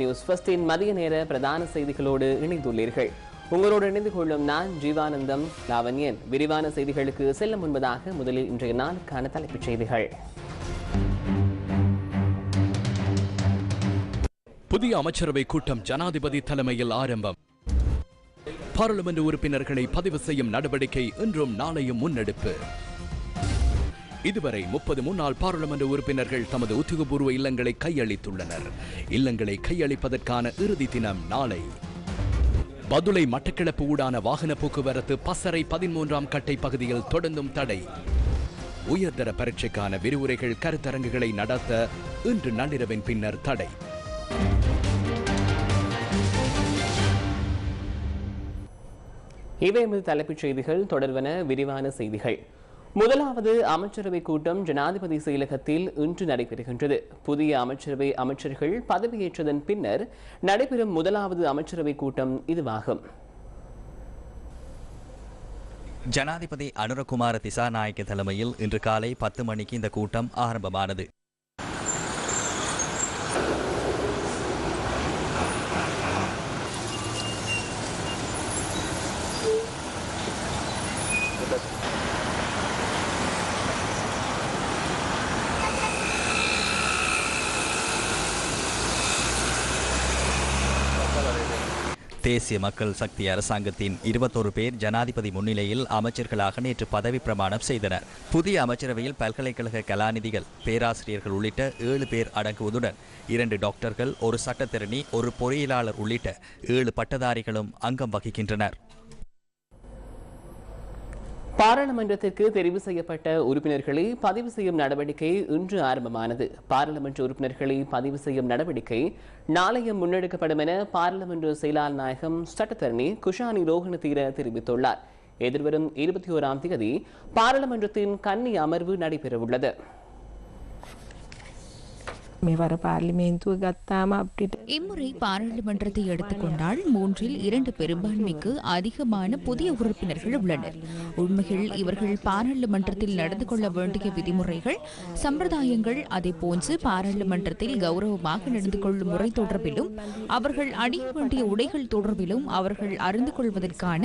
News. ஃபர்ஸ்டின் மதிய நேர பிரதான செய்திகளோடு இணைந்துள்ளீர்கள். உங்களோடு இணைந்து கொள்ளும் நான் ஜீவானந்தம் லாவண்யன். விரிவான செய்திகளுக்கு செல்ல முன்பதாக முதலில் இன்றைய நாளுக்கான தலைப்புச் செய்திகள். புதிய அமைச்சரவை கூட்டம் ஜனாதிபதி தலைமையில் ஆரம்பம். பாராளுமன்ற உறுப்பினர்களை பதிவு செய்யும் நடவடிக்கை இன்றும் நாளையும் முன்னெடுப்பு. இதுவரை முப்பது முன்னாள் பாராளுமன்ற உறுப்பினர்கள் தமது உத்தியோகபூர்வ இல்லங்களை கையளித்துள்ளனர். இல்லங்களை கையளிப்பதற்கான இறுதி தினம் நாளை. பதுளை மட்டக்கிழப்பு ஊடான வாகன போக்குவரத்து பசறை பதிமூன்றாம் கட்டை பகுதியில் தொடர்ந்தும் தடை. உயர்தர பரீட்சைக்கான விரிவுரைகள் கருத்தரங்குகளை நடத்த இன்று நள்ளிரவின் பின்னர் தடை. இவை எமது தலைப்புச் செய்திகள் தொடர்வன விரிவான செய்திகள். முதலாவது அமைச்சரவை கூட்டம் ஜனாதிபதி செயலகத்தில் இன்று நடைபெறுகின்றது. புதிய அமைச்சரவை அமைச்சர்கள் பதவியேற்றதன் பின்னர் நடைபெறும் முதலாவது அமைச்சரவை கூட்டம் இதுவாகும். ஜனாதிபதி அனுரகுமார திசாநாயக்க தலைமையில் இன்று காலை பத்து மணிக்கு இந்த கூட்டம் ஆரம்பமானது. தேசிய மக்கள் சக்தி அரசாங்கத்தின் இருபத்தொரு பேர் ஜனாதிபதி முன்னிலையில் அமைச்சர்களாக நேற்று பதவி பிரமாணம் செய்தனர். புதிய அமைச்சரவையில் பல்கலைக்கழக கலாநிதிகள் பேராசிரியர்கள் உள்ளிட்ட ஏழு பேர் அடங்குவதுடன் இரண்டு டாக்டர்கள் ஒரு சட்டத்திறனி ஒரு பொறியியலாளர் உள்ளிட்ட ஏழு பட்டதாரிகளும் அங்கம் வகிக்கின்றனர். பாராளுமன்றத்திற்கு தெரிவு செய்யப்பட்ட உறுப்பினர்களை பதிவு செய்யும் நடவடிக்கை இன்று ஆரம்பமானது. பாராளுமன்ற உறுப்பினர்களை பதிவு செய்யும் நடவடிக்கை நாளையும் முன்னெடுக்கப்படும் என பாராளுமன்ற செயலாளர் நாயகம் சட்டத்தரணி குஷானி ரோஹணதீர தெரிவித்துள்ளார். எதிர்வரும் இருபத்தி ஓராம் தேதி பாராளுமன்றத்தின் கன்னி அமர்வு நடைபெறவுள்ளது. මෙවර පාර්ලිමේන්තුව ගත්තාම අපිට இம்முறை பாராளுமன்றத்தை எடுத்துக்கொண்டால் மூன்றில் இரண்டு பெரும்பான்மைக்கு அதிகமான புதிய உறுப்பினர்கள் உள்ளனர் உண்மையில் இவர்கள் பாராளுமன்றத்தில் நடந்து கொள்ள வேண்டிய விதிமுறைகள் சம்பிரதாயங்கள் அதே போன்று பாராளுமன்றத்தில் கௌரவமாக நடந்து கொள்ளும் முறை தொடர்பிலும் அவர்கள் அணிய வேண்டிய உடைகள் தொடர்பிலும் அவர்கள் அறிந்து கொள்வதற்கான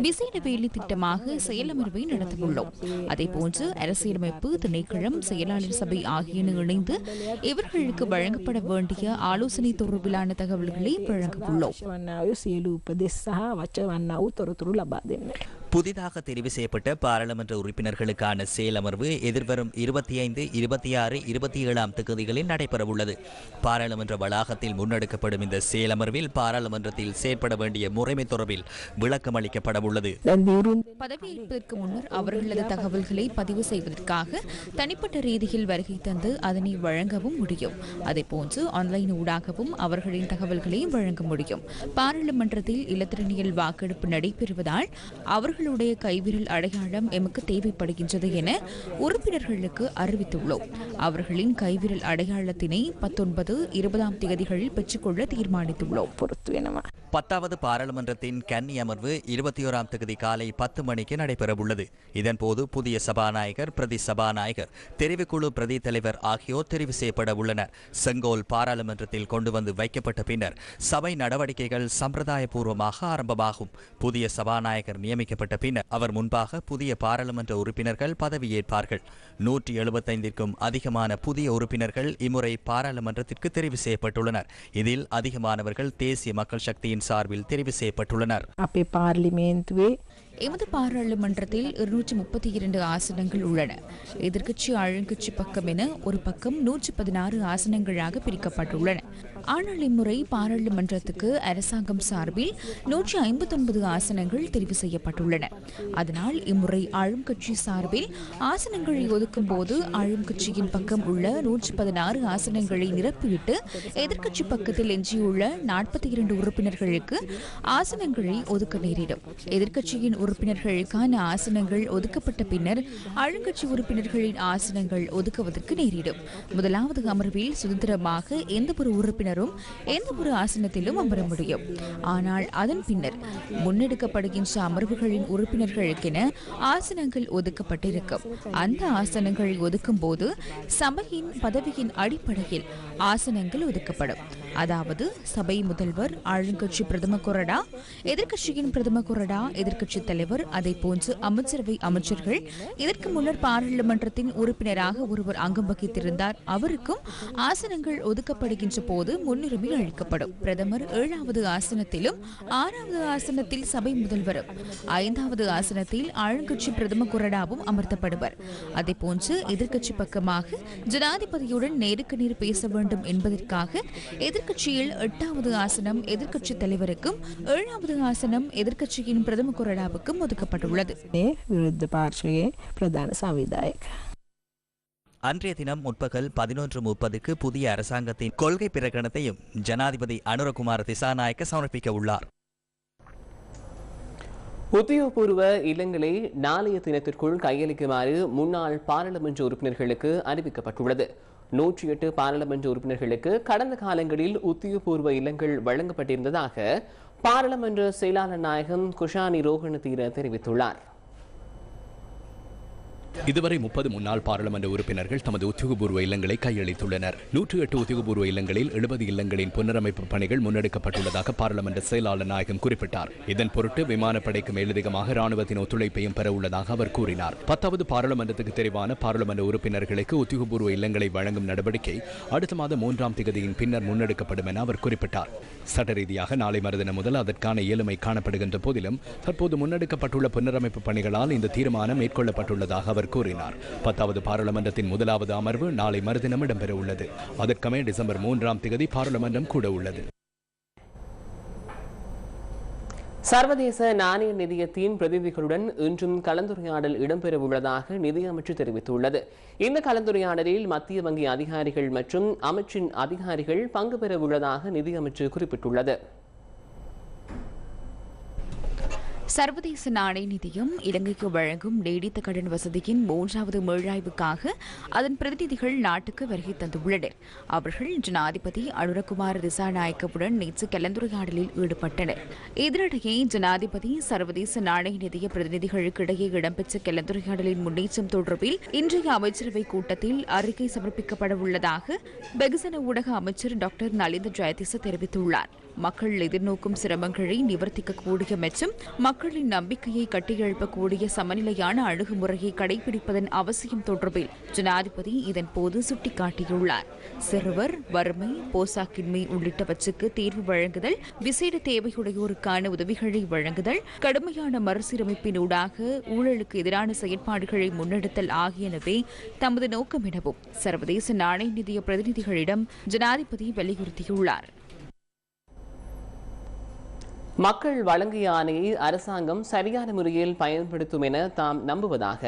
விசேட வேலை திட்டமாக செயலமர்வை நடத்தியுள்ளோம் அதே போன்று அரசியலமைப்பு திணைக்களம் செயலாளர் சபை ஆகியன இணைந்து பொதுமக்களுக்கு வழங்கப்பட வேண்டிய ஆலோசனை தொடர்பிலான தகவல்களை வழங்க உள்ளோம். புதிதாக தெரிவு செய்யப்பட்ட பாராளுமன்ற உறுப்பினர்களுக்கான செயலமர்வு எதிர்வரும் இருபத்தி ஐந்து இருபத்தி ஆறு இருபத்தி ஏழாம் தேதிகளில் நடைபெறவுள்ளது. பாராளுமன்ற வளாகத்தில் முன்னெடுக்கப்படும் இந்த செயலமர்வில் பாராளுமன்றத்தில் செயற்பட வேண்டிய முறைமை தொடர்பில் விளக்கம் அளிக்கப்படவுள்ளது. பதவியேற்பதற்கு முன்னர் அவர்களது தகவல்களை பதிவு செய்வதற்காக தனிப்பட்ட ரீதியில் வருகை தந்து அதனை வழங்கவும் முடியும். அதே போன்று ஆன்லைன் ஊடாகவும் அவர்களின் தகவல்களையும் வழங்க முடியும். பாராளுமன்றத்தில் இலத்திரனியல் வாக்கெடுப்பு நடைபெறுவதால் அவர்கள் அவர்களுடைய கைவிரல் அடையாளம் எமக்கு தேவைப்படுகின்றது என உறுப்பினர்களுக்கு அறிவித்துள்ளோம். அவர்களின் கைவிரல் அடையாளத்தினை பத்தொன்பது இருபதாம் தேதிகளில் பெற்றுக்கொள்ள தீர்மானித்துள்ளோம். பத்தாவது பாராளுமன்றத்தின் கன்னி அமர்வு இருபத்தி ஓராம் தேதி காலை பத்து மணிக்கு நடைபெறவுள்ளது. இதன்போது புதிய சபாநாயகர் பிரதி சபாநாயகர் தெரிவுக்குழு பிரதி தலைவர் ஆகியோர் தெரிவு செய்யப்பட உள்ளனர். செங்கோல் பாராளுமன்றத்தில் கொண்டு வந்து வைக்கப்பட்ட பின்னர் சபை நடவடிக்கைகள் சம்பிரதாயபூர்வமாக ஆரம்பமாகும். புதிய சபாநாயகர் நியமிக்கப்பட்ட நிறுவப்பட்ட பின்னர் அவர் முன்பாக புதிய பாராளுமன்ற உறுப்பினர்கள் பதவியேற்பார்கள். நூற்றி எழுபத்தைந்திற்கும் அதிகமான புதிய உறுப்பினர்கள் இம்முறை பாராளுமன்றத்திற்கு தெரிவு செய்யப்பட்டுள்ளனர். இதில் அதிகமானவர்கள் தேசிய மக்கள் சக்தியின் சார்பில் தெரிவு செய்யப்பட்டுள்ளனர். அப்பே பார்லிமேந்துவே எமது பாராளுமன்றத்தில் இருநூற்றி முப்பத்தி இரண்டு ஆசனங்கள் உள்ளன. எதிர்க்கட்சி ஆளுங்கட்சி பக்கம் என ஒரு பக்கம் நூற்றி பதினாறு ஆசனங்களாக பிரிக்கப்பட்டுள்ளன. ஆனால் இம்முறை பாராளுமன்றத்துக்கு அரசாங்கம் சார்பில் நூற்றி ஐம்பத்தொன்பது ஆசனங்கள் தெரிவு செய்யப்பட்டுள்ளன. அதனால் இம்முறை ஆளும் கட்சி சார்பில் ஆசனங்களை ஒதுக்கும் போது ஆளும் கட்சியின் பக்கம் உள்ள நூற்றி பதினாறு ஆசனங்களை நிரப்பிவிட்டு எதிர்க்கட்சி பக்கத்தில் எஞ்சியுள்ள நாற்பத்தி இரண்டு உறுப்பினர்களுக்கு ஆசனங்களை ஒதுக்க நேரிடும். எதிர்க்கட்சியின் உறுப்பினர்களுக்கான ஆசனங்கள் ஒதுக்கப்பட்ட பின்னர் ஆளுங்கட்சி உறுப்பினர்களின் ஆசனங்கள் ஒதுக்குவதற்கு நேரிடும். முதலாவது அமர்வில் சுதந்திரமாக எந்தவொரு உறுப்பினர் உறுப்பினரும் எந்த ஒரு ஆசனத்திலும் அமர முடியும். ஆனால் அதன் பின்னர் முன்னெடுக்கப்படுகின்ற அமர்வுகளின் உறுப்பினர்களுக்கென ஆசனங்கள் ஒதுக்கப்பட்டிருக்கும். அந்த ஆசனங்களை ஒதுக்கும் போது சபையின் பதவியின் அடிப்படையில் ஆசனங்கள் ஒதுக்கப்படும். அதாவது சபை முதல்வர் ஆளுங்கட்சி பிரதம கொறடா எதிர்க்கட்சியின் பிரதம கொறடா எதிர்க்கட்சி தலைவர் அதை போன்று அமைச்சரவை அமைச்சர்கள் இதற்கு முன்னர் பாராளுமன்றத்தின் உறுப்பினராக ஒருவர் அங்கம் வகித்திருந்தார். அவருக்கும் ஆசனங்கள் ஒதுக்கப்படுகின்ற போது முன்னுரிமை அளிக்கப்படும். பிரதமர் ஏழாவது ஆசனத்திலும் ஆறாவது ஆசனத்தில் சபை முதல்வரும் ஐந்தாவது ஆசனத்தில் ஆளுங்கட்சி பிரதம குரடாவும் அமர்த்தப்படுவர். அதேபோன்று எதிர்க்கட்சி பக்கமாக ஜனாதிபதியுடன் நேருக்கு நேர் பேச வேண்டும் என்பதற்காக எதிர்க்கட்சியில் எட்டாவது ஆசனம் எதிர்க்கட்சி தலைவருக்கும் ஏழாவது ஆசனம் எதிர்கட்சியின் பிரதம குரடாவுக்கும் ஒதுக்கப்பட்டுள்ளது. பிரதான சம்விதாயக் அன்றைய தினம் முற்பகல் பதினொன்று முப்பதுக்கு புதிய அரசாங்கத்தின் கொள்கை பிரகடனத்தையும் ஜனாதிபதி அனுரகுமார் திசாநாயக்க சமர்ப்பிக்க உள்ளார். உத்தியோகபூர்வ இல்லங்களை நாளைய தினத்திற்குள் கையளிக்குமாறு முன்னாள் பாராளுமன்ற உறுப்பினர்களுக்கு அறிவிக்கப்பட்டுள்ளது. நூற்றி எட்டு பாராளுமன்ற உறுப்பினர்களுக்கு கடந்த காலங்களில் உத்தியோகபூர்வ இல்லங்கள் வழங்கப்பட்டிருந்ததாக பாராளுமன்ற செயலாளர் நாயகம் குஷானி ரோகணதீர தெரிவித்துள்ளார். இதுவரை முப்பது முன்னாள் பாராளுமன்ற உறுப்பினர்கள் தமது உத்தியோகபூர்வ இல்லங்களை கையளித்துள்ளனர். நூற்று எட்டு உத்தியோகபூர்வ இல்லங்களில் எழுபது இல்லங்களின் புனரமைப்பு பணிகள் முன்னெடுக்கப்பட்டுள்ளதாக பாராளுமன்ற செயலாளர் நாயகம் குறிப்பிட்டார். இதன் பொருட்டு விமானப்படைக்கு மேலதிகமாக ராணுவத்தின் ஒத்துழைப்பையும் பெற உள்ளதாக அவர் கூறினார். பத்தாவது பாராளுமன்றத்துக்கு தெரிவான பாராளுமன்ற உறுப்பினர்களுக்கு உத்தியோகபூர்வ இல்லங்களை வழங்கும் நடவடிக்கை அடுத்த மாதம் மூன்றாம் திகதியின் பின்னர் முன்னெடுக்கப்படும் என அவர் குறிப்பிட்டார். சட்ட ரீதியாக நாளை மறுதினம் முதல் அதற்கான இயலுமை காணப்படுகின்ற போதிலும் தற்போது முன்னெடுக்கப்பட்டுள்ள புனரமைப்பு பணிகளால் இந்த தீர்மானம் மேற்கொள்ளப்பட்டுள்ளதாக அவர் கூறினார். பத்தாவது பாராளுமன்றத்தின் முதலாவது அமர்வு நாளை மறுதினம் இடம்பெற உள்ளது அதற்கமே டிசம்பர் மூன்றாம் தேதி பாராளுமன்றம் கூட உள்ளது. சர்வதேச நாணய நிதியத்தின் பிரதிநிதிகளுடன் இன்றும் கலந்துரையாடல் இடம்பெறவுள்ளதாக நிதியமைச்சர் தெரிவித்துள்ளது. இந்த கலந்துரையாடலில் மத்திய வங்கி அதிகாரிகள் மற்றும் அமைச்சின் அதிகாரிகள் பங்கு பெறவுள்ளதாக நிதியமைச்சர் குறிப்பிட்டுள்ளது. சர்வதேச நாணய நிதியம் இலங்கைக்கு வழங்கும் நீடித்த கடன் வசதியின் மூன்றாவது மீளாய்வுக்காக அதன் பிரதிநிதிகள் நாட்டுக்கு வருகை தந்துள்ளனர். அவர்கள் ஜனாதிபதி அனுரகுமார் திசாநாயக்கவுடன் நேற்று கலந்துரையாடலில் ஈடுபட்டனர். இதனிடையே ஜனாதிபதி சர்வதேச நாணய நிதிய பிரதிநிதிகளுக்கு இடையே இடம்பெற்ற கலந்துரையாடலின் முன்னேற்றம் தொடர்பில் இன்றைய அமைச்சரவை கூட்டத்தில் அறிக்கை சமர்ப்பிக்கப்பட உள்ளதாக வெகுசன ஊடக அமைச்சர் டாக்டர் நலிந்த ஜெயதிச தெரிவித்துள்ளார். மக்கள் எதிர்நோக்கும் சிரமங்களை நிவர்த்திக்கக்கூடிய மற்றும் மக்களின் நம்பிக்கையை கட்டியெழுப்பக்கூடிய சமநிலையான அணுகுமுறையை கடைபிடிப்பதன் அவசியம் தொடர்பில் ஜனாதிபதி இதன் போது சுட்டிக்காட்டியுள்ளார். சிறுவர் வறுமை போசாக்கின்மை உள்ளிட்டவற்றுக்கு தீர்வு வழங்குதல் விசேட தேவையுடையோருக்கான உதவிகளை வழங்குதல் கடுமையான மறுசீரமைப்பினூடாக ஊழலுக்கு எதிரான செயற்பாடுகளை முன்னெடுத்தல் ஆகியனவே தமது நோக்கம் எனவும் சர்வதேச நாணய நிதிய பிரதிநிதிகளிடம் ஜனாதிபதி வலியுறுத்தியுள்ளார். மக்கள் வழங்கிய ஆணையை அரசாங்கம் சரியான முறையில் பயன்படுத்தும் என தாம் நம்புவதாக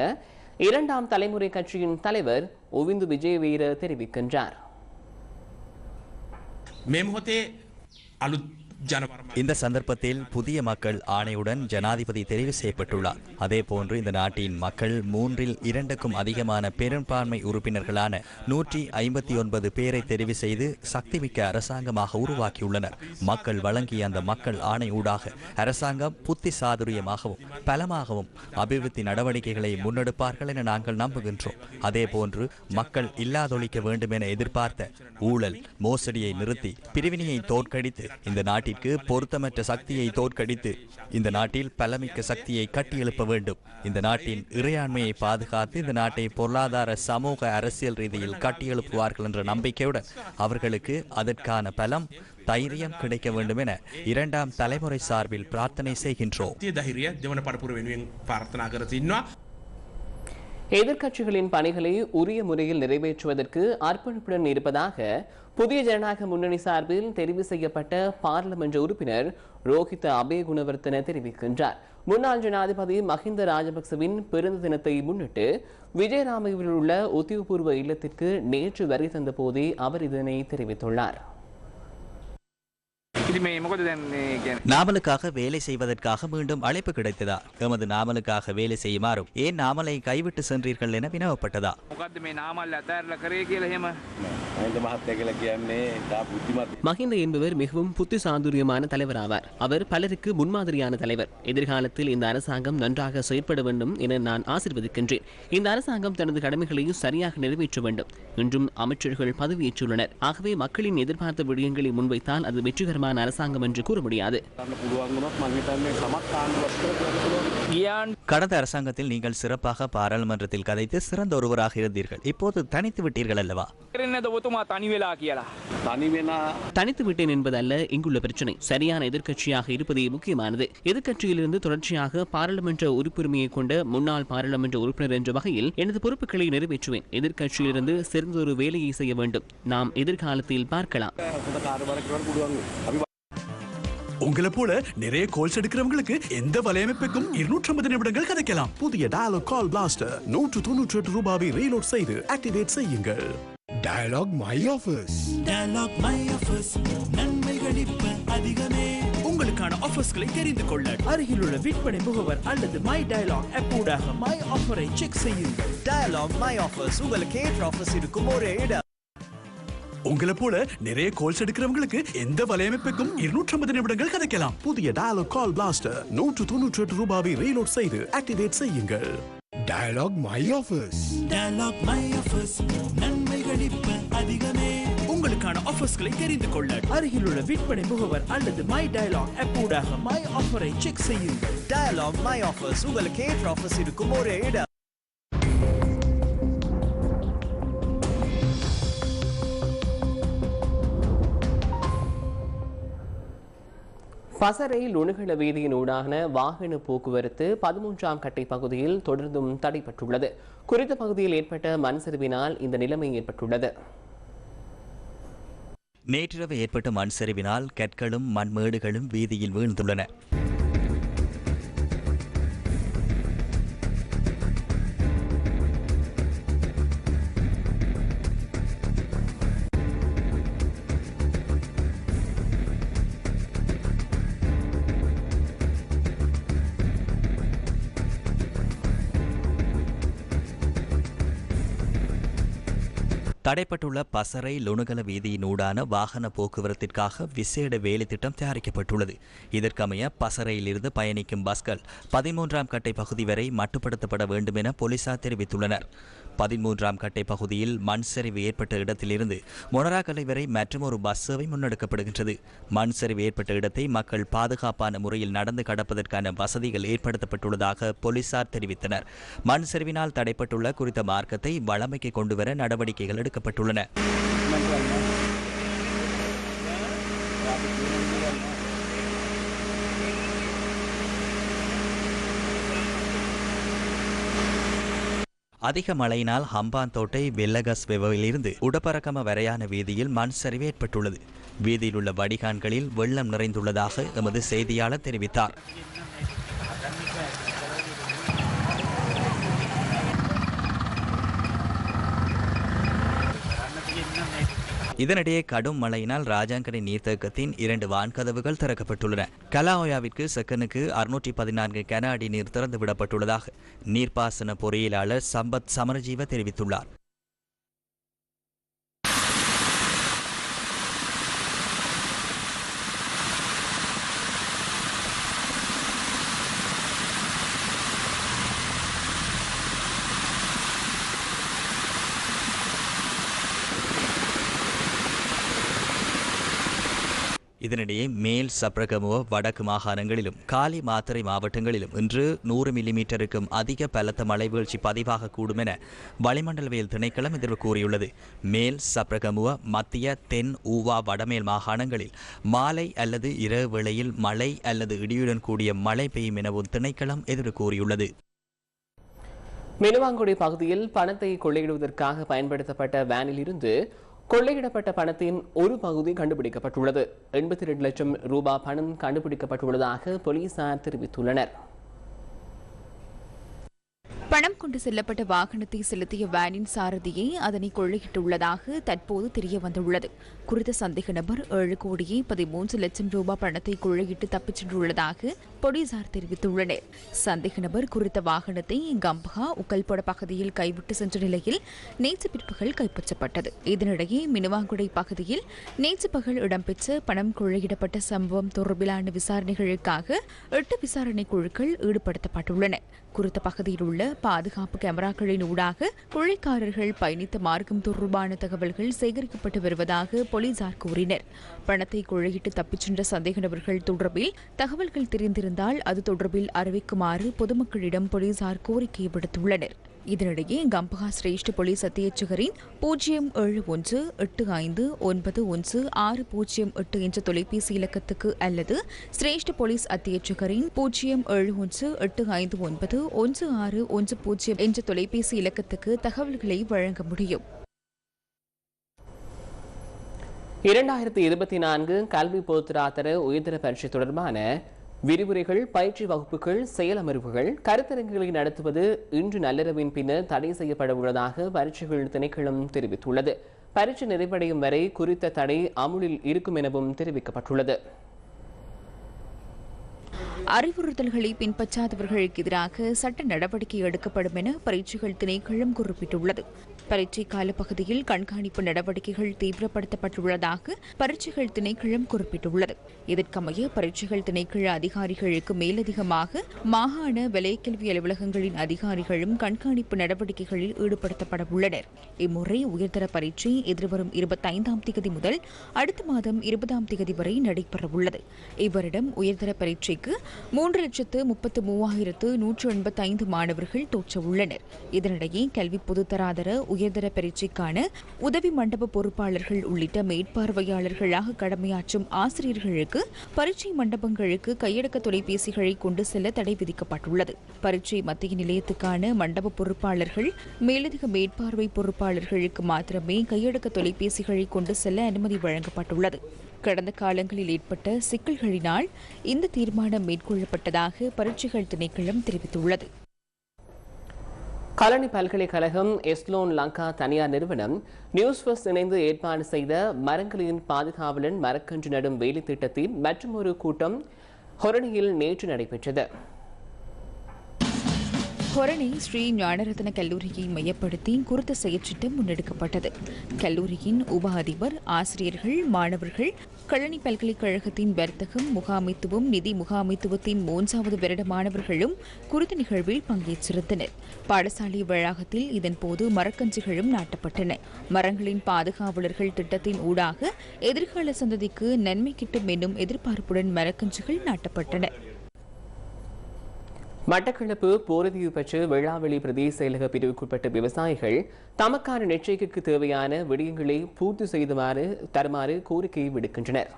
இரண்டாம் தலைமுறை கட்சியின் தலைவர் ஒவிந்து விஜயவீர தெரிவிக்கின்றார் මේ මොහොතේ අලුත් ජනවර්ම இந்த சந்தர்ப்பத்தில் புதிய மக்கள் ஆணையுடன் ஜனாதிபதி தெரிவு செய்யப்பட்டுள்ளார். அதேபோன்று இந்த நாட்டின் மக்கள் மூன்றில் இரண்டுக்கும் அதிகமான பெரும்பான்மை உறுப்பினர்களான நூற்றி ஐம்பத்தி ஒன்பது பேரை தெரிவு செய்து சக்திமிக்க அரசாங்கமாக உருவாக்கியுள்ளனர். மக்கள் வழங்கிய அந்த மக்கள் ஆணை ஊடாக அரசாங்கம் புத்தி சாதுரியமாகவும் பலமாகவும் அபிவிருத்தி நடவடிக்கைகளை முன்னெடுப்பார்கள் என நாங்கள் நம்புகின்றோம். அதே போன்று மக்கள் இல்லாதொழிக்க வேண்டும் என எதிர்பார்த்த ஊழல் மோசடியை நிறுத்தி பிரிவினையை தோற்கடித்து இந்த நாட்டின் நாட்டிற்கு பொருத்தமற்ற சக்தியை தோற்கடித்து இந்த நாட்டில் பலமிக்க சக்தியை கட்டியெழுப்ப வேண்டும். இந்த நாட்டின் இறையாண்மையை பாதுகாத்து இந்த நாட்டை பொருளாதார சமூக அரசியல் ரீதியில் கட்டியெழுப்புவார்கள் என்ற நம்பிக்கையுடன் அவர்களுக்கு அதற்கான பலம் தைரியம் கிடைக்க வேண்டும் என இரண்டாம் தலைமுறை சார்பில் பிரார்த்தனை செய்கின்றோம். எதிர்க்கட்சிகளின் பணிகளை உரிய முறையில் நிறைவேற்றுவதற்கு அர்ப்பணிப்புடன் இருப்பதாக புதிய ஜனநாயக முன்னணி சார்பில் தெரிவு செய்யப்பட்ட பாராளுமன்ற உறுப்பினர் ரோஹித அபயகுணவர்த்தன தெரிவிக்கின்றார். முன்னாள் ஜனாதிபதி மஹிந்த ராஜபக்சவின் பிறந்த தினத்தை முன்னிட்டு விஜயராமையில் உள்ள உத்தியோகபூர்வ இல்லத்திற்கு நேற்று வருகை தந்த போதே அவர் இதனை தெரிவித்துள்ளார். நாமலுக்காக வேலை செய்வதற்காக மீண்டும் அழைப்பு கிடைத்ததா? எமது நாமலுக்காக வேலை செய்யுமாறும் ஏன் நாமலை கைவிட்டு சென்றீர்கள் என வினவப்பட்டதா? மஹிந்த என்பவர் மிகவும் புத்தி சாதுரியமான தலைவர் ஆவார் அவர் பலருக்கு முன்மாதிரியான தலைவர். எதிர்காலத்தில் இந்த அரசாங்கம் நன்றாக செயற்பட வேண்டும் என நான் ஆசிர்வதிக்கின்றேன். இந்த அரசாங்கம் தனது கடமைகளையும் சரியாக நிறைவேற்ற வேண்டும். என்றும் அமைச்சர்கள் பதவியேற்றுள்ளனர். ஆகவே மக்களின் எதிர்பார்த்த விடயங்களை முன்வைத்தால் அது வெற்றிகரமான அரசாங்கம் என்று கூற முடியாது. கடந்த அரசாங்கத்தில் நீங்கள் சிறப்பாக பாராளுமன்றத்தில் கதைத்து சிறந்த ஒருவராக இருந்தீர்கள். இப்போது தனித்து விட்டீர்கள் அல்லவா? කරන්න ඔබතුමා තනි වෙලා කියලා. තනි වෙනා தனித்து விட்டேன் என்பதல்ல இங்குள்ள பிரச்சனை சரியான எதிர்க்கட்சியாக இருப்பதே முக்கியமானது எதிர்க்கட்சியிலிருந்து தொடர்ச்சியாக பாராளுமன்ற உறுப்புரிமையை கொண்ட முன்னாள் பாராளுமன்ற உறுப்பினர் என்ற வகையில் எனது பொறுப்புகளை நிறைவேற்றுவேன் எதிர்க்கட்சியிலிருந்து சிறந்தொரு வேலையை செய்ய வேண்டும் நாம் எதிர்காலத்தில் பார்க்கலாம் හොඳ කාර්යභාරයක් කරන්න පුළුවන් වෙයි. අපි உங்களை போல நிறைய கோல்ஸ் எடுக்கிறவங்களுக்கு எந்த வலையமைப்புக்கும் இருநூற்றி ஐம்பது நிமிடங்கள் கதைக்கலாம் புதிய டயலாக் கால் பிளாஸ்டர் நூற்று தொன்னூற்றி எட்டு ரூபாவை ரீலோட் செய்து ஆக்டிவேட் செய்யுங்கள் Dialog my office Dialog my office நன்மைகள் இப்ப அதிகமே. உங்களுக்கான ஆஃபர்ஸ்களை தெரிந்து கொள்ள அருகிலுள்ள விற்பனை முகவர் அல்லது மை டயலாக் ஆப் ஊடாக மை ஆஃபரை செக் செய்யுங்கள். டயலாக் மை ஆஃபீஸ் உங்களுக்கு ஏற்ற ஆஃபீஸ் இருக்கும் ஒரே இடம். உங்களை போல நிறைய கோல்ஸ் எடுக்கிறவங்களுக்கு எந்த வலையமைப்புக்கும் இருநூற்றி ஐம்பது நிமிடங்கள் கதைக்கலாம். புதிய டயலாக் கால் பிளாஸ்டர் நூற்று தொன்னூற்றி எட்டு ரூபாவை ரீலோட் செய்து ஆக்டிவேட் செய்யுங்கள். Dialog my office Dialog my office நன்மைகள் இப்ப அதிகமே. உங்களுக்கான ஆஃபர்ஸ்களை தெரிந்து கொள்ள அருகிலுள்ள விற்பனை முகவர் அல்லது மை டயலாக் ஆப் ஊடாக மை ஆஃபரை செக் செய்யுங்கள். டயலாக் மை ஆஃபர்ஸ் உங்களுக்கு ஏற்ற ஆஃபர்ஸ் இருக்கும் ஒரே இடம். பசறை லுணுகல வீதியின் ஊடான வாகன போக்குவரத்து பதிமூன்றாம் கட்டை பகுதியில் தொடர்ந்தும் தடைப்பட்டுள்ளது குறித்த பகுதியில் ஏற்பட்ட மண் சரிவினால் இந்த நிலைமை ஏற்பட்டுள்ளது. நேற்றிரவு ஏற்பட்ட மண் சரிவினால் கற்களும் மண்மேடுகளும் வீதியில் வீழ்ந்துள்ளன. தடைப்பட்டுள்ள பசறை லுணுகல வீதியினூடான வாகன போக்குவரத்திற்காக விசேட வேலை திட்டம் தயாரிக்கப்பட்டுள்ளது. இதற்கமைய பசறையிலிருந்து பயணிக்கும் பஸ்கள் பதிமூன்றாம் கட்டை பகுதி வரை மட்டுப்படுத்தப்பட வேண்டும் என போலீசார் தெரிவித்துள்ளனர். பதிமூன்றாம் கட்டை பகுதியில் மண் சரிவு ஏற்பட்ட இடத்திலிருந்து மொனராக்கலை வரை மற்றொரு பஸ் சேவை முன்னெடுக்கப்படுகின்றது. மண் சரிவு ஏற்பட்ட இடத்தை மக்கள் பாதுகாப்பான முறையில் நடந்து கடப்பதற்கான வசதிகள் ஏற்படுத்தப்பட்டுள்ளதாக போலீசார் தெரிவித்தனர். மண் சரிவினால் தடைப்பட்டுள்ள குறித்த மார்க்கத்தை வளமைக்கு கொண்டுவர நடவடிக்கைகள் எடுக்கப்பட்டுள்ளன அதிக மழையினால் ஹம்பாந்தோட்டை வெல்லகஸ் வெவவிலிருந்து உடப்பரக்கம வரையான வீதியில் மண் சரிவு ஏற்பட்டுள்ளது. வீதியில் உள்ள வடிகான்களில் வெள்ளம் நிறைந்துள்ளதாக எமது செய்தியாளர் தெரிவித்தார். இதனிடையே கடும் மழையினால் ராஜாங்கரை நீர்த்தேக்கத்தின் இரண்டு வான்கதவுகள் திறக்கப்பட்டுள்ளன. கலாஓயாவிற்கு செகனுக்கு அறுநூற்றி பதினான்கு கன அடி நீர் திறந்துவிடப்பட்டுள்ளதாக நீர்ப்பாசன பொறியியலாளர் சம்பத் சமரஜீவ தெரிவித்துள்ளார். இதனிடையே மேல் சப்ரகமுவ வடக்கு மாகாணங்களிலும் காலி மாத்திரை மாவட்டங்களிலும் இன்று நூறு மில்லிமீட்டருக்கும் அதிக பலத்த மழை வீழ்ச்சி பதிவாகக்கூடும் என வளிமண்டலவியல் திணைக்களம் எதிர்வு கூறியுள்ளது. மேல் சப்ரகமுவ மத்திய தென் ஊவா வடமேல் மாகாணங்களில் மாலை அல்லது இரவு வேளையில் மழை அல்லது இடியுடன் கூடிய மழை பெய்யும் எனவும் திணைக்களம் எதிர்வு கூறியுள்ளது. மினுவாங்குடி பகுதியில் பணத்தை கொள்ளையிடுவதற்காக பயன்படுத்தப்பட்ட வேனில் இருந்து கொள்ளையிடப்பட்ட பணத்தின் ஒரு பகுதி கண்டுபிடிக்கப்பட்டுள்ளது. எண்பத்தி ரெண்டு லட்சம் ரூபாய் பணம் கண்டுபிடிக்கப்பட்டுள்ளதாக போலீசார் தெரிவித்துள்ளனர். பணம் கொண்டு செல்லப்பட்ட வாகனத்தை செலுத்திய வேனின் சாரதியை அதனை கொள்ளையிட்டுள்ளதாக தற்போது தெரிய வந்துள்ளது. குறித்த சந்தேக நபர் ஏழு கோடியே பதிமூன்று லட்சம் ரூபாய் பணத்தை கொள்ளையிட்டு தப்பிச் சென்றுள்ளதாக போலீசார் தெரிவித்துள்ளனர். சந்தேக நபர் குறித்த வாகனத்தை கம்பஹா உக்கல்பொட பகுதியில் கைவிட்டு சென்ற நிலையில் நேற்று பிற்பகல் கைப்பற்றப்பட்டது. இதனிடையே மினுவாங்குடை பகுதியில் நேற்று பகல் இடம்பெற்ற பணம் கொள்ளையிடப்பட்ட சம்பவம் தொடர்பிலான விசாரணைகளுக்காக எட்டு விசாரணை குழுக்கள் ஈடுபடுத்தப்பட்டுள்ளன. குறித்த பகுதியில் உள்ள பாதுகாப்பு கேமராக்களின் ஊடாக கொள்ளைக்காரர்கள் பயணித்த மார்க்கம் தொடர்பான தகவல்கள் சேகரிக்கப்பட்டு வருவதாக போலீசார் கூறினர். பணத்தை கொள்ளையிட்டு தப்பிச் சென்ற சந்தேக நபர்கள் தொடர்பில் தகவல்கள் தெரிந்திருந்தால் அது தொடர்பில் அறிவிக்குமாறு பொதுமக்களிடம் போலீசார் கோரிக்கை விடுத்துள்ளனர். இதனிடையே கம்பகா சிரேஷ்ட போலீஸ் அத்தியட்சகரின் பூஜ்ஜியம் ஏழு ஒன்று எட்டு ஐந்து ஒன்பது ஒன்று ஆறு பூஜ்ஜியம் எட்டு என்ற தொலைபேசி இலக்கத்துக்கு அல்லது சிரேஷ்ட போலீஸ் அத்தியட்சகரின் பூஜ்ஜியம் ஏழு ஒன்று எட்டு ஐந்து ஒன்பது ஒன்று ஆறு ஒன்று பூஜ்ஜியம் என்ற தொலைபேசி இலக்கத்துக்கு தகவல்களை வழங்க முடியும். இரண்டாயிரத்தி இருபத்தி நான்கு கல்வி பொதுத்தராதர உயர்தர பரீட்சை தொடர்பான விரிவுரைகள் பயிற்சி வகுப்புகள் செயலமர்வுகள் கருத்தரங்குகளை நடத்துவது இன்று நள்ளிரவின் பின்னர் தடை செய்யப்பட உள்ளதாக பரீட்சைகள் திணைக்களம் தெரிவித்துள்ளது. பரீட்சை நிறைவடையும் வரை குறித்த தடை அமுலில் இருக்கும் எனவும் தெரிவிக்கப்பட்டுள்ளது. அறிவுறுத்தல்களை பின்பற்றாதவர்களுக்கு எதிராக சட்ட நடவடிக்கை எடுக்கப்படும் என பரீட்சைகள் திணைக்களம் குறிப்பிட்டுள்ளது. பரீட்சை காலப்பகுதியில் கண்காணிப்பு நடவடிக்கைகள் தீவிரப்படுத்தப்பட்டுள்ளதாக பரீட்சைகள் திணைக்களம் குறிப்பிட்டுள்ளது. இதற்கமைய பரீட்சைகள் திணைக்கள அதிகாரிகளுக்கு மேலதிகமாக மாகாண விலைக்கல்வி அலுவலகங்களின் அதிகாரிகளும் கண்காணிப்பு நடவடிக்கைகளில் ஈடுபடுத்தப்பட உள்ளனர். இம்முறை உயர்தர பரீட்சை எதிர்வரும் இருபத்தைந்தாம் தேதி முதல் அடுத்த மாதம் இருபதாம் தேதி வரை நடைபெறவுள்ளது இவரிடம் உயர்தர பரீட்சைக்கு மூன்று லட்சத்து முப்பத்து மூவாயிரத்து நூற்று எண்பத்தைந்து மாணவர்கள் தோற்ற உள்ளனர். இதனிடையே கல்வி பொதுத்தராதர உயர்தர பரீட்சைக்கான உதவி மண்டப பொறுப்பாளர்கள் உள்ளிட்ட மேற்பார்வையாளர்களாக கடமையாற்றும் ஆசிரியர்களுக்கு பரீட்சை மண்டபங்களுக்கு கையடக்க தொலைபேசிகளை கொண்டு செல்ல தடை விதிக்கப்பட்டுள்ளது. பரீட்சை மத்திய நிலையத்துக்கான மண்டப பொறுப்பாளர்கள் மேலதிக மேற்பார்வை பொறுப்பாளர்களுக்கு மாத்திரமே கையடக்க தொலைபேசிகளை கொண்டு செல்ல அனுமதி வழங்கப்பட்டுள்ளது. கடந்த காலங்களில் ஏற்பட்ட சிக்கல்களினால் இந்த தீர்மானம் மேற்கொள்ளப்பட்டதாக பரீட்சைகள் திணைக்களம் தெரிவித்துள்ளது. கலனி பல்கலைக்கழகம் எஸ்லோன் லங்கா தனியார் நிறுவனம் நியூஸ் ஃபர்ஸ்ட் இணைந்து ஏற்பாடு செய்த மரங்களின் பாதுகாவலன் மரக்கன்று நடும் வேலை திட்டத்தின் மற்றொரு கூட்டம் ஹொரணியில் நேற்று நடைபெற்றது. கொரணி ஸ்ரீ ஞானரத்ன கல்லூரியை மையப்படுத்தி குறித்த செயற்றிட்டம் முன்னெடுக்கப்பட்டது. கல்லூரியின் உப அதிபர் ஆசிரியர்கள் மாணவர்கள் கழனி பல்கலைக்கழகத்தின் வர்த்தகம் முகாமைத்துவம் நிதி முகாமைத்துவத்தின் மூன்றாவது வருட மாணவர்களும் குறித்த நிகழ்வில் பங்கேற்றிருந்தனர். பாடசாலை வளாகத்தில் இதன்போது மரக்கஞ்சிகளும் நாட்டப்பட்டன. மரங்களின் பாதுகாவலர்கள் திட்டத்தின் ஊடாக எதிர்கால சந்ததிக்கு நன்மை கிட்டும் என்னும் எதிர்பார்ப்புடன் மரக்கஞ்சிகள் நாட்டப்பட்டன. மட்டக்களப்பு போரதீவு பெற்று வெள்ளாவெளி பிரதேச செயலக பிரிவுக்குட்பட்ட விவசாயிகள் தமக்கான நெற்றைக்கு தேவையான விடயங்களை பூர்த்தி செய்துமாறு தருமாறு கோரிக்கை விடுக்கின்றனர்.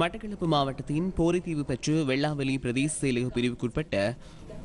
மட்டக்களப்பு மாவட்டத்தின் போரித்தீவு பெற்று வெள்ளாவெளி பிரதேச செயலக பிரிவுக்குட்பட்ட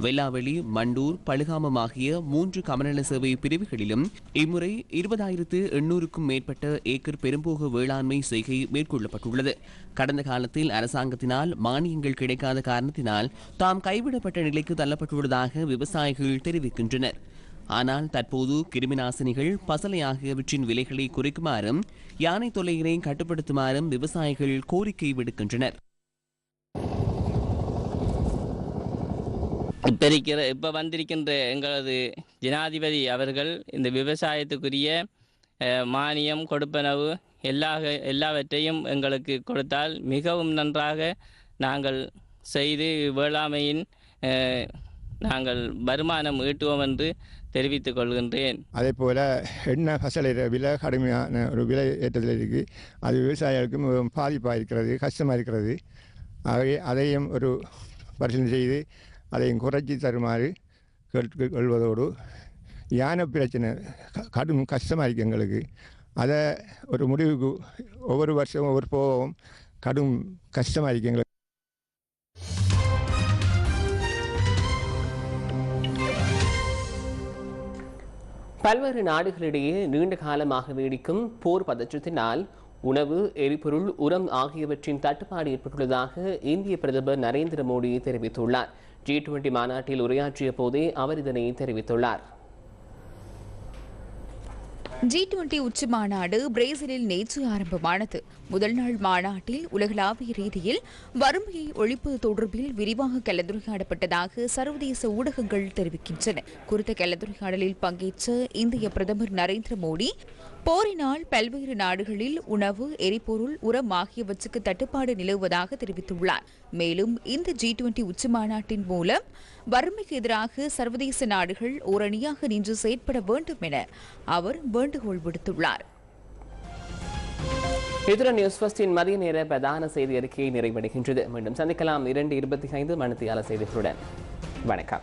வெல்லாவெளி மண்டூர் பழுகாமம் ஆகிய மூன்று கமநல சேவை பிரிவுகளிலும் இம்முறை இருபதாயிரத்து எண்ணூறுக்கும் மேற்பட்ட ஏக்கர் பெரும்போக வேளாண்மை செய்கை மேற்கொள்ளப்பட்டுள்ளது. கடந்த காலத்தில் அரசாங்கத்தினால் மானியங்கள் கிடைக்காத காரணத்தினால் தாம் கைவிடப்பட்ட நிலைக்கு தள்ளப்பட்டுள்ளதாக விவசாயிகள் தெரிவிக்கின்றனர். ஆனால் தற்போது கிருமிநாசினிகள் பசலை ஆகியவற்றின் விலைகளை குறைக்குமாறும் யானை தொல்லையினை கட்டுப்படுத்துமாறும் விவசாயிகள் கோரிக்கை விடுக்கின்றனர். இப்போ இருக்கிற இப்போ வந்திருக்கின்ற எங்களது ஜனாதிபதி அவர்கள் இந்த விவசாயத்துக்குரிய மானியம் கொடுப்பனவு எல்லா எல்லாவற்றையும் எங்களுக்கு கொடுத்தால் மிகவும் நன்றாக நாங்கள் செய்து வேளாண்மையின் நாங்கள் வருமானம் ஈட்டுவோம் என்று தெரிவித்துக் கொள்கின்றேன். அதே போல் எண்ணெய் ஃபசலிற விலை கடுமையான ஒரு விலை ஏற்றத்தில் இருக்குது அது விவசாயிகளுக்கு மிகவும் பாதிப்பாக இருக்கிறது கஷ்டமாக இருக்கிறது. ஆகவே அதையும் ஒரு பரிசீலனை செய்து அதையும் குறைச்சி தருமாறு கேட்டு கொள்வதோடு யானை பிரச்சனை க- கடும் கஷ்டமாக இருக்குது எங்களுக்கு. அதை ஒரு முடிவுக்கு ஒவ்வொரு வருஷம் ஒவ்வொரு போகவும் கடும் கஷ்டமாக இருக்குது எங்களுக்கு. பல்வேறு நாடுகளிடையே நீண்ட காலமாக நீடிக்கும் போர் பதற்றத்தினால் உணவு எரிபொருள் உரம் ஆகியவற்றின் தட்டுப்பாடு ஏற்பட்டுள்ளதாக இந்திய பிரதமர் நரேந்திர மோடி தெரிவித்துள்ளார். ஜி டுவெண்டி மாநாட்டில் உரையாற்றிய போதே அவர் இதனை தெரிவித்துள்ளார். ஜி டுவெண்டி உச்சி மாநாடு பிரேசிலில் நேற்று ஆரம்பமானது. முதல் நாள் மாநாட்டில் உலகளாவிய ரீதியில் வறுமையை ஒழிப்பது தொடர்பில் விரிவாக கலந்துரையாடப்பட்டதாக சர்வதேச ஊடகங்கள் தெரிவிக்கின்றன. குறித்த கலந்துரையாடலில் பங்கேற்ற இந்திய பிரதமர் நரேந்திர மோடி போரினால் பல்வேறு நாடுகளில் உணவு எரிபொருள் உரம் ஆகியவற்றுக்கு தட்டுப்பாடு நிலவுவதாக தெரிவித்துள்ளார். மேலும் இந்த ஜி டுவெண்டி உச்சி மாநாட்டின் மூலம் வறுமைக்கு எதிராக சர்வதேச நாடுகள் ஓரணியாக நின்று செயற்பட வேண்டும் என அவர் வேண்டுகோள் விடுத்துள்ளார். இத்துடன் நியூஸ் ஃபர்ஸ்டின் மதிய நேர பிரதான செய்தி அறிக்கையை நிறைவடைகின்றது. மீண்டும் சந்திக்கலாம் இரண்டு இருபத்தி ஐந்து மணித்தியால செய்திகளுடன். வணக்கம்.